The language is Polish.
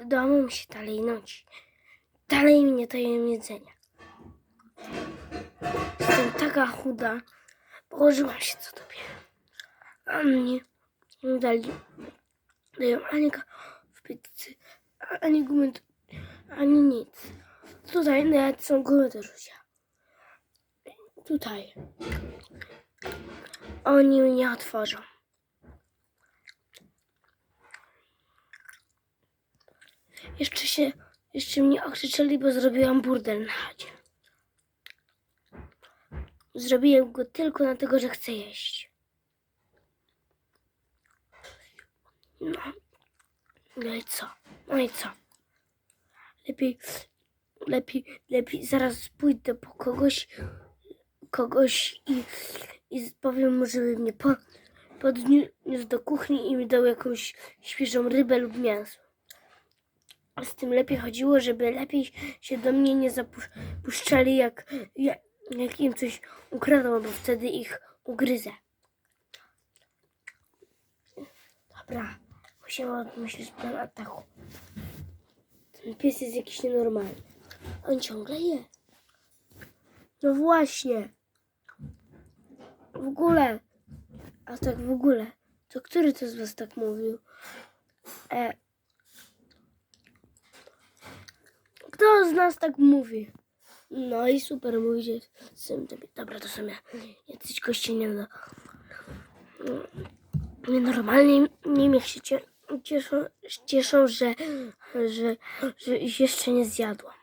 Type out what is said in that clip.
w domu się dalej nudzi. Dalej mi nie dają jedzenia. Jestem taka chuda. Położyłam się co tobie. A mnie nie dali. Dają ani w pizzy, ani gumy, ani nic. Tutaj nawet są gumy do rzucia. Tutaj. Oni mi nie otworzą. Jeszcze się, jeszcze mnie okrzyczeli, bo zrobiłam burdel na chacie. Zrobiłem go tylko dlatego, że chcę jeść. No. No i co? No i co? Lepiej, lepiej, lepiej zaraz pójdę po kogoś, kogoś i, i powiem mu, żeby mnie po, podniósł do kuchni i mi dał jakąś świeżą rybę lub mięso. Z tym lepiej chodziło, żeby lepiej się do mnie nie zapuszczali, jak, jak, im coś ukradło, bo wtedy ich ugryzę. Dobra, musimy odmyślić plan ataku. Ten pies jest jakiś nienormalny. On ciągle je. No właśnie. W ogóle. A tak w ogóle. To który to z was tak mówił? E, z nas tak mówi? No i super, mówicie. Dobra, to są ja. Jacyś goście nie no. Nienormalnie niech się cie, cieszą, cieszą że, że, że jeszcze nie zjadła.